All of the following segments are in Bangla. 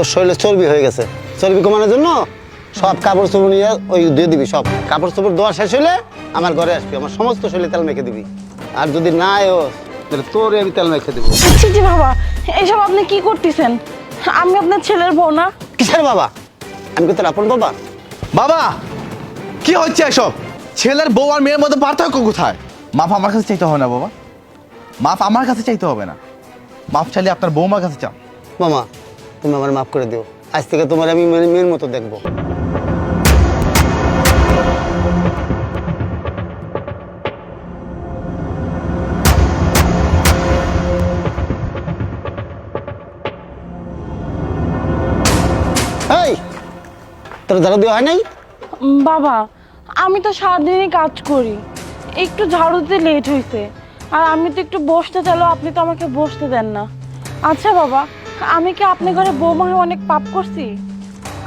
তোর শরীরে চর্বি হয়ে গেছে। চর্বি কমানোর জন্য সব কাপড় চোপড় নিয়ে ওই দিয়ে দিবি সব। কাপড় চোপড় দেওয়া শেষ হলে আমার ঘরে আসবি আমার সমস্ত শরীরে তেল মেখে দিবি। আর যদি না এও তাহলে তোরে আমি তেল মেখে দেবো। ছি বাবা এসব আপনি কি করতেছেন? আমি আপনার ছেলের বউ না। কিসের বাবা? আমি কি তোর আপন বাবা? বাবা কি হচ্ছে এসব? ছেলের বউ আর মেয়ের মধ্যে পার্থক্য কোথায়? মাফ আমার কাছে চাইতে হবে না বাবা। মাফ আমার কাছে চাইতে হবে না। মাফ চাইলে আপনার বৌমার কাছে চান মামা তুমি আমার মাফ করে দিও। আজ থেকে তোমার আমি মেয়ের মতো দেখব। তোর নাই? বাবা, আমি তো সারাদিনই কাজ করি। একটু ঝাড়ু দিতে লেট হয়েছে আর আমি তো একটু বসতে চাইলেও আপনি তো আমাকে বসতে দেন না। আচ্ছা বাবা আমি কি আপনি ঘরে বৌমা হয়ে অনেক পাপ করছি?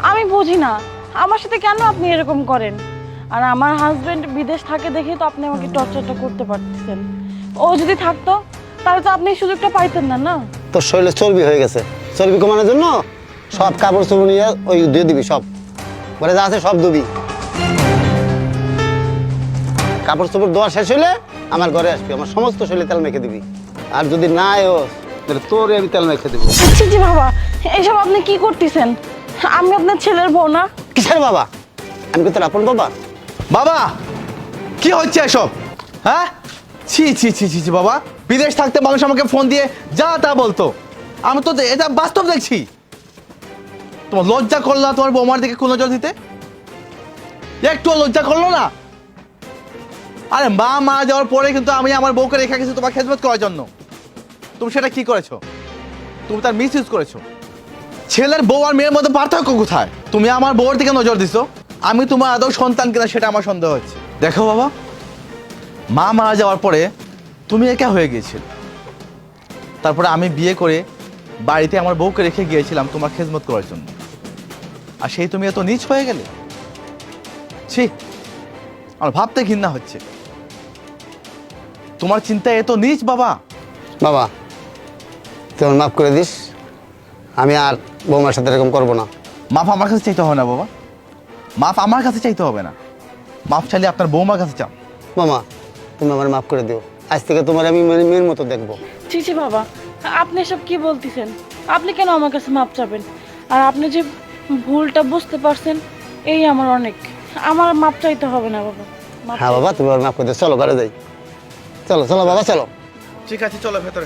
আমি বুঝি না। আমার সাথে কেন আপনি এরকম করেন? আর আমার হাজবেন্ড বিদেশ থাকে দেখে তো আপনি আমাকে টর্চারটা করতে পারতেছেন। ও যদি থাকতো, তাহলে তো আপনি সুযোগটা পাইতেন না না? তোর শরীরে চর্বি হয়ে গেছে। চর্বি কমানোর জন্য সব কাপড় চোপড় নিয়ে ওই দিয়ে দিবি, সব। ঘরে যা আছে সব দিবি কাপড় চোপড় দেওয়া শেষ হলে আমার ঘরে আসবি, আমার সমস্ত শরীরে তেল মেখে দিবি। আর যদি না তাহলে তোরে আমি তেল মেখে দেবো। ছি বাবা এসব আপনি কি করতেছেন? আমি আপনার ছেলের বউ না। কিসের বাবা? আমি কি তোর আপন বাবা? বাবা কি হচ্ছে এসব? হ্যাঁ? ছি ছি ছি ছি ছি বাবা বিদেশ থাকতে মানুষ আমাকে ফোন দিয়ে যা তা বলতো। আমি তো এটা বাস্তব দেখছি। তোমার লজ্জা করল না তোমার বৌমার দিকে কোনো নজর দিতে? একটু লজ্জা করল না? আরে মা মারা যাওয়ার পরে কিন্তু আমি আমার বউকে রেখে গেছি তোমার খেদমত করার জন্য। তুমি সেটা কি করেছ? তুমি তার মিস ইউজ করেছ। ছেলের বউ আর মেয়ের মধ্যে পার্থক্য কোথায়? তুমি আমার বউর দিকে নজর দিছো। আমি তোমার আদৌ সন্তান কিনা সেটা আমার সন্দেহ হচ্ছে। দেখো বাবা, মা মারা যাওয়ার পরে তুমি একা হয়ে গিয়েছিলে। তারপরে আমি বিয়ে করে বাড়িতে আমার বউকে রেখে গিয়েছিলাম তোমার খেজমত করার জন্য। আর সেই তুমি এত নিচ হয়ে গেলে? ছি, আমার ভাবতে ঘৃণা হচ্ছে। তোমার চিন্তা এত নিচ বাবা? বাবা তুই আমার মাফ করে দিস। আমি আর বৌমার সাথে এরকম করব না। মাফ আমার কাছে চাইতে হবে না বাবা। মাফ আমার কাছে চাইতে হবে না। মাফ চাইলে আপনার বৌমার কাছে চাও। মামা তুমি আমার মাফ করে দিও। আজ থেকে তোমার আমি মেয়ে- মেয়ের মতো দেখব। ছি ছি বাবা আপনি এসব কি বলতেছেন? আপনি কেন আমার কাছে মাপ চাবেন? আর আপনি যে ভুলটা বুঝতে পারছেন এই আমার অনেক। আমার মাপ চাইতে হবে না বাবা। মাপ হ্যাঁ বাবা তুমি আমার মাফ করে দিও। চলো ঘরে যাই। চলো চলো বাবা চলো। ঠিক আছে চলো ভেতরে।